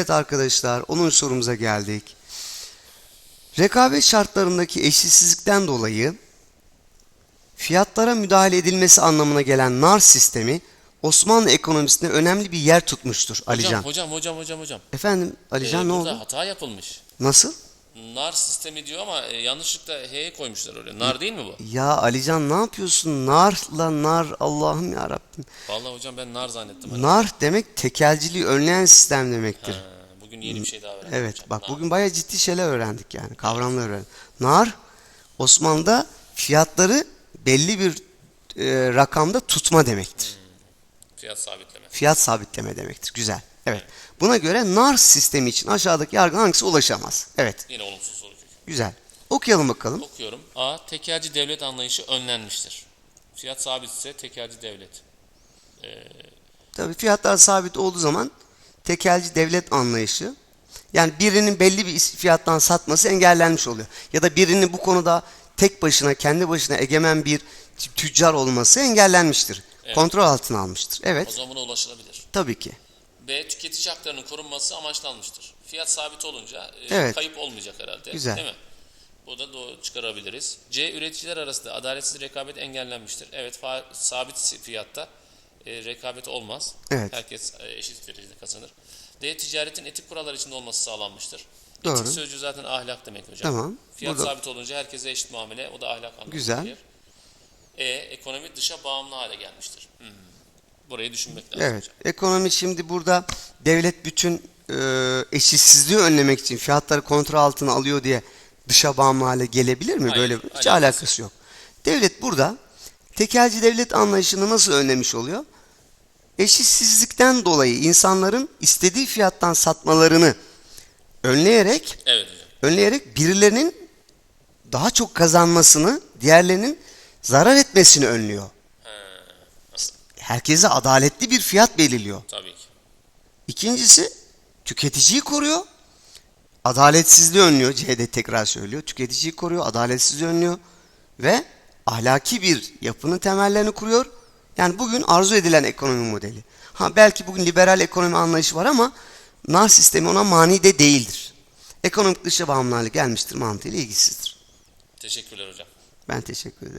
Evet arkadaşlar 10. sorumuza geldik. Rekabet şartlarındaki eşitsizlikten dolayı fiyatlara müdahale edilmesi anlamına gelen nar sistemi Osmanlı ekonomisinde önemli bir yer tutmuştur Alican. Hocam, hocam, hocam, hocam, hocam. Efendim Alican Ee, ne oldu? hata yapılmış. Nasıl? Nar sistemi diyor ama e, yanlışlıkla H'ye koymuşlar oraya. Nar değil mi bu? Ya Alican ne yapıyorsun? Narla nar Allah'ım ya Rabbim. Vallahi hocam ben nar zannettim. Hani. Nar demek tekelciliği önleyen sistem demektir. Ha, bugün yeni bir şey daha öğrendim. Evet hocam. bak Nar. bugün bayağı ciddi şeyler öğrendik yani kavramlar öğrendik. Nar Osmanlı'da fiyatları belli bir e, rakamda tutma demektir. Fiyat sabitleme. Fiyat sabitleme demektir. Güzel. Evet. Buna göre nar sistemi için aşağıdaki yargı hangisi ulaşamaz? Evet. Yine olumsuz soru kökü. Güzel. Okuyalım bakalım. Okuyorum. A. Tekelci devlet anlayışı önlenmiştir. Fiyat sabit ise tekelci devlet. Tabii fiyatlar sabit olduğu zaman tekelci devlet anlayışı yani birinin belli bir fiyattan satması engellenmiş oluyor. Ya da birinin bu konuda tek başına kendi başına egemen bir tüccar olması engellenmiştir. Kontrol altına almıştır. O Evet. zaman buna ulaşılabilir. Tabii ki. B. Tüketici haklarının korunması amaçlanmıştır. Fiyat sabit olunca e, Evet. kayıp olmayacak herhalde. Güzel. Değil mi? Bu da doğru çıkarabiliriz. C. Üreticiler arasında adaletsiz rekabet engellenmiştir. Evet sabit fiyatta e, rekabet olmaz. Evet. Herkes e, eşit derecede kazanır. D. Ticaretin etik kurallar içinde olması sağlanmıştır. Doğru. Etik sözcüğü zaten ahlak demek hocam. Tamam. Fiyat Burada- sabit olunca herkese eşit muamele o da ahlak anlamına Güzel. gelir. E. Ekonomi dışa bağımlı hale gelmiştir. Hmm. Burayı düşünmek lazım Evet. hocam. Ekonomi şimdi burada devlet bütün e, eşitsizliği önlemek için fiyatları kontrol altına alıyor diye dışa bağımlı hale gelebilir mi? Hayır, Böyle hiç alakası alakası yok. Devlet burada tekelci devlet anlayışını nasıl önlemiş oluyor? Eşitsizlikten dolayı insanların istediği fiyattan satmalarını önleyerek Evet önleyerek birilerinin daha çok kazanmasını, diğerlerinin zarar etmesini önlüyor. Herkese adaletli bir fiyat belirliyor. Tabii ki. İkincisi tüketiciyi koruyor. Adaletsizliği önlüyor. C'de tekrar söylüyor. Tüketiciyi koruyor, adaletsizliği önlüyor ve ahlaki bir yapının temellerini kuruyor. Yani bugün arzu edilen ekonomi modeli. Ha belki bugün liberal ekonomi anlayışı var ama nar sistemi ona mani de değildir. Ekonomik dışa bağımlı hale gelmiştir mantığıyla ilgisizdir. Teşekkürler hocam. Ben teşekkür ederim.